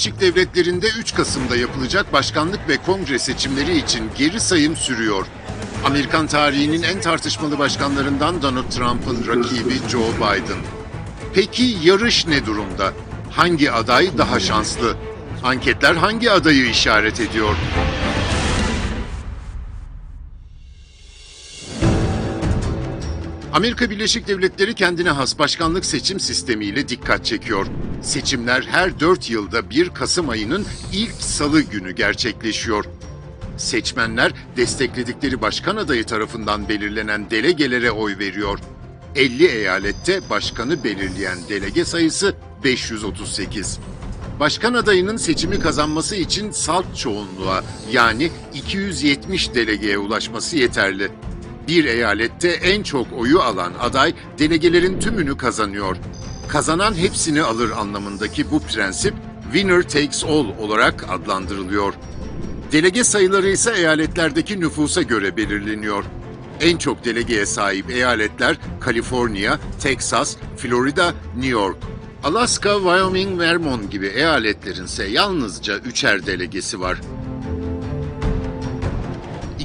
Birleşik Devletleri'nde 3 Kasım'da yapılacak başkanlık ve kongre seçimleri için geri sayım sürüyor. Amerikan tarihinin en tartışmalı başkanlarından Donald Trump'ın rakibi Joe Biden. Peki yarış ne durumda? Hangi aday daha şanslı? Anketler hangi adayı işaret ediyor? Amerika Birleşik Devletleri kendine has başkanlık seçim sistemiyle dikkat çekiyor. Seçimler her 4 yılda bir Kasım ayının ilk salı günü gerçekleşiyor. Seçmenler destekledikleri başkan adayı tarafından belirlenen delegelere oy veriyor. 50 eyalette başkanı belirleyen delege sayısı 538. Başkan adayının seçimi kazanması için salt çoğunluğa yani 270 delegeye ulaşması yeterli. Bir eyalette en çok oyu alan aday delegelerin tümünü kazanıyor. Kazanan hepsini alır anlamındaki bu prensip winner takes all olarak adlandırılıyor. Delege sayıları ise eyaletlerdeki nüfusa göre belirleniyor. En çok delegeye sahip eyaletler Kaliforniya, Teksas, Florida, New York. Alaska, Wyoming, Vermont gibi eyaletlerin ise yalnızca üçer delegesi var.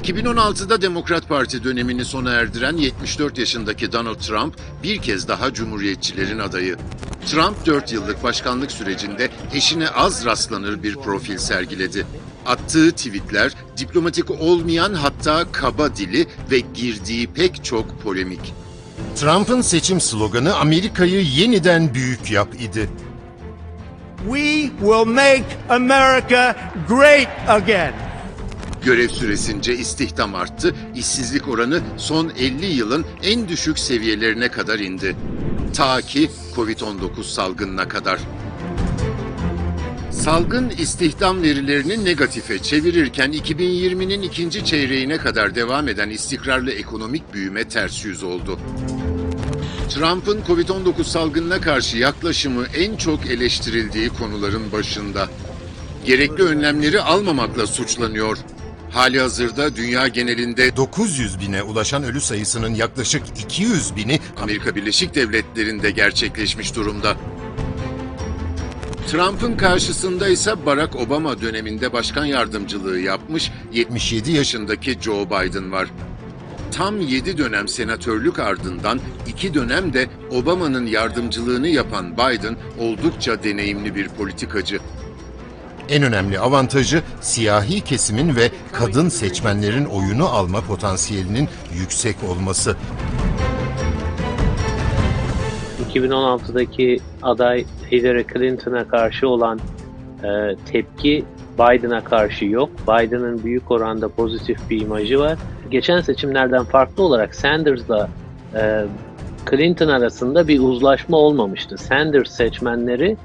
2016'da Demokrat Parti dönemini sona erdiren 74 yaşındaki Donald Trump bir kez daha Cumhuriyetçilerin adayı. Trump 4 yıllık başkanlık sürecinde eşine az rastlanır bir profil sergiledi. Attığı tweetler diplomatik olmayan hatta kaba dili ve girdiği pek çok polemik. Trump'ın seçim sloganı Amerika'yı yeniden büyük yap idi. We will make America great again. Görev süresince istihdam arttı, işsizlik oranı son 50 yılın en düşük seviyelerine kadar indi. Ta ki Covid-19 salgınına kadar. Salgın istihdam verilerini negatife çevirirken 2020'nin ikinci çeyreğine kadar devam eden istikrarlı ekonomik büyüme ters yüz oldu. Trump'ın Covid-19 salgınına karşı yaklaşımı en çok eleştirildiği konuların başında. Gerekli önlemleri almamakla suçlanıyor. Hali hazırda dünya genelinde 900 bine ulaşan ölü sayısının yaklaşık 200 bini Amerika Birleşik Devletleri'nde gerçekleşmiş durumda. Trump'ın karşısında ise Barack Obama döneminde başkan yardımcılığı yapmış 77 yaşındaki Joe Biden var. Tam 7 dönem senatörlük ardından 2 dönem de Obama'nın yardımcılığını yapan Biden oldukça deneyimli bir politikacı. En önemli avantajı siyahi kesimin ve kadın seçmenlerin oyunu alma potansiyelinin yüksek olması. 2016'daki aday Hillary Clinton'a karşı olan e, tepki Biden'a karşı yok. Biden'ın büyük oranda pozitif bir imajı var. Geçen seçimlerden farklı olarak Sanders'la e, Clinton arasında bir uzlaşma olmamıştı. Sanders seçmenleri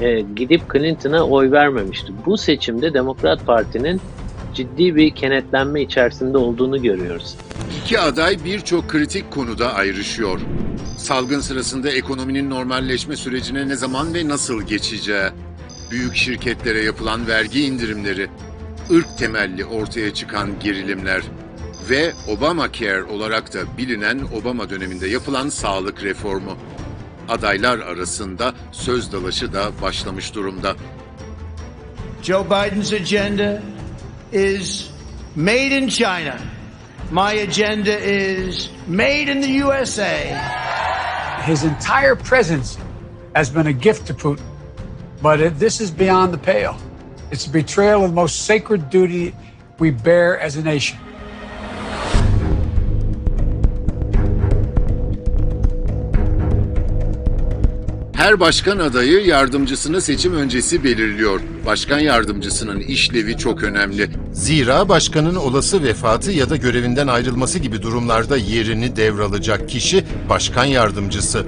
e, gidip Clinton'a oy vermemişti. Bu seçimde Demokrat Parti'nin ciddi bir kenetlenme içerisinde olduğunu görüyoruz. İki aday birçok kritik konuda ayrışıyor. Salgın sırasında ekonominin normalleşme sürecine ne zaman ve nasıl geçeceği, büyük şirketlere yapılan vergi indirimleri, ırk temelli ortaya çıkan gerilimler ve Obamacare olarak da bilinen Obama döneminde yapılan sağlık reformu. Adaylar arasında söz dalaşı da başlamış durumda. Joe Biden's agenda is made in China. My agenda is made in the USA. His entire presence has been a gift to Putin. But it, this is beyond the pale. It's a betrayal of the most sacred duty we bear as a nation. Her başkan adayı yardımcısını seçim öncesi belirliyor. Başkan yardımcısının işlevi çok önemli. Zira başkanın olası vefatı ya da görevinden ayrılması gibi durumlarda yerini devralacak kişi başkan yardımcısı.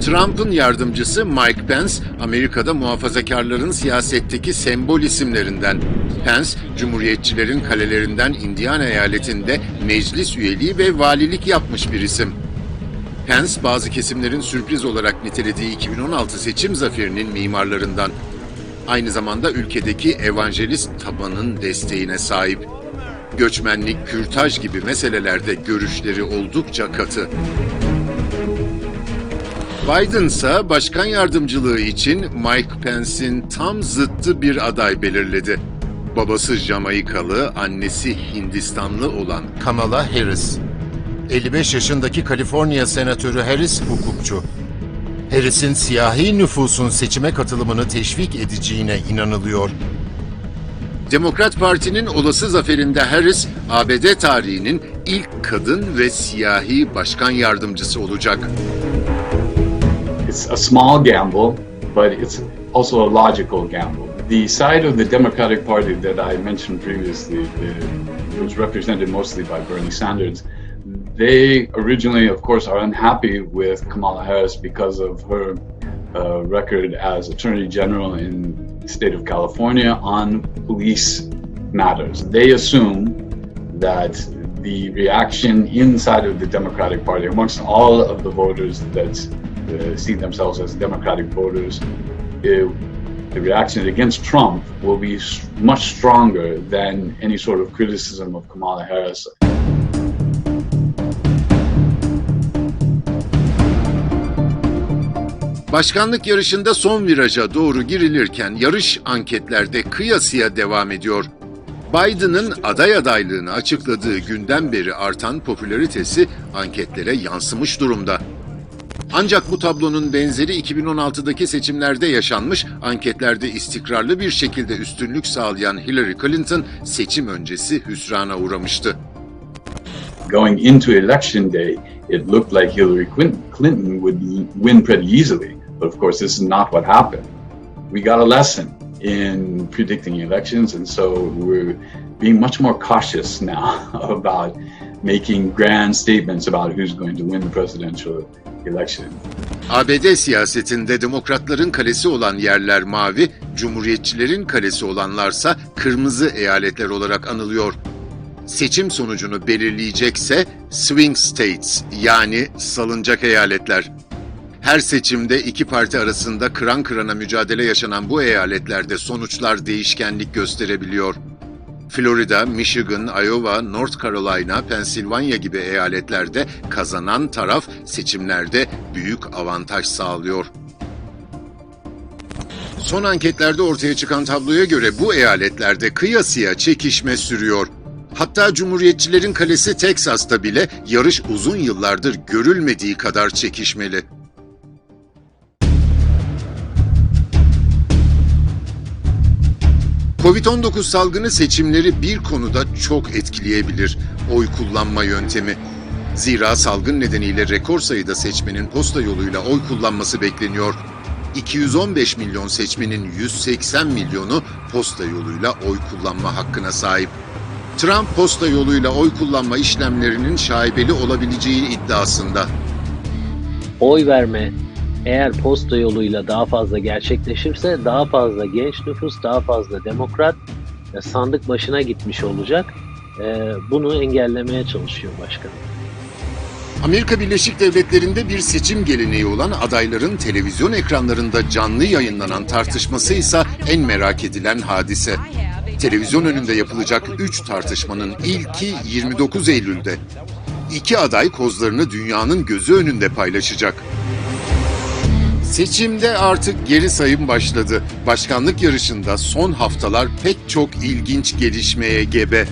Trump'ın yardımcısı Mike Pence, Amerika'da muhafazakarların siyasetteki sembol isimlerinden. Pence, Cumhuriyetçilerin kalelerinden Indiana eyaletinde meclis üyeliği ve valilik yapmış bir isim. Pence bazı kesimlerin sürpriz olarak nitelediği 2016 seçim zaferinin mimarlarından. Aynı zamanda ülkedeki evangelist tabanın desteğine sahip. Göçmenlik, kürtaj gibi meselelerde görüşleri oldukça katı. Biden ise başkan yardımcılığı için Mike Pence'in tam zıttı bir aday belirledi. Babası Jamaikalı, annesi Hindistanlı olan Kamala Harris. 55 yaşındaki Kaliforniya Senatörü Harris hukukçu. Harris'in siyahi nüfusun seçime katılımını teşvik edeceğine inanılıyor. Demokrat Parti'nin olası zaferinde Harris, ABD tarihinin ilk kadın ve siyahi başkan yardımcısı olacak. It's a small gamble, but it's also a logical gamble. The side of the Democratic Party that I mentioned previously, the, it was represented mostly by Bernie Sanders. They originally, of course, are unhappy with Kamala Harris because of her uh, record as Attorney General in the state of California on police matters. They assume that the reaction inside of the Democratic Party, amongst all of the voters that uh, see themselves as Democratic voters, uh, the reaction against Trump will be much stronger than any sort of criticism of Kamala Harris. Başkanlık yarışında son viraja doğru girilirken yarış anketlerde kıyasıya devam ediyor. Biden'ın aday adaylığını açıkladığı günden beri artan popülaritesi anketlere yansımış durumda. Ancak bu tablonun benzeri 2016'daki seçimlerde yaşanmış, anketlerde istikrarlı bir şekilde üstünlük sağlayan Hillary Clinton seçim öncesi hüsrana uğramıştı. Going into election day, it looked like Hillary Clinton would win pretty easily. But of course, this is not what happened. We got a lesson in predicting elections, and so we're being much more cautious now about making grand statements about who's going to win the presidential election. ABD siyasetinde demokratların kalesi olan yerler mavi, cumhuriyetçilerin kalesi olanlarsa kırmızı eyaletler olarak anılıyor. Seçim sonucunu belirleyecekse swing states yani salıncak eyaletler. Her seçimde iki parti arasında kıran kırana mücadele yaşanan bu eyaletlerde sonuçlar değişkenlik gösterebiliyor. Florida, Michigan, Iowa, North Carolina, Pennsylvania gibi eyaletlerde kazanan taraf seçimlerde büyük avantaj sağlıyor. Son anketlerde ortaya çıkan tabloya göre bu eyaletlerde kıyasıya çekişme sürüyor. Hatta Cumhuriyetçilerin kalesi Teksas'ta bile yarış uzun yıllardır görülmediği kadar çekişmeli. Covid-19 salgını seçimleri bir konuda çok etkileyebilir. Oy kullanma yöntemi. Zira salgın nedeniyle rekor sayıda seçmenin posta yoluyla oy kullanması bekleniyor. 215 milyon seçmenin 180 milyonu posta yoluyla oy kullanma hakkına sahip. Trump posta yoluyla oy kullanma işlemlerinin şaibeli olabileceği iddiasında. Oy verme eğer posta yoluyla daha fazla gerçekleşirse daha fazla genç nüfus, daha fazla demokrat sandık başına gitmiş olacak. E, Bunu engellemeye çalışıyor başkan. Amerika Birleşik Devletleri'nde bir seçim geleneği olan adayların televizyon ekranlarında canlı yayınlanan tartışması ise en merak edilen hadise. Televizyon önünde yapılacak 3 tartışmanın ilki 29 Eylül'de. İki aday kozlarını dünyanın gözü önünde paylaşacak. Seçimde artık geri sayım başladı. Başkanlık yarışında son haftalar pek çok ilginç gelişmeye gebe.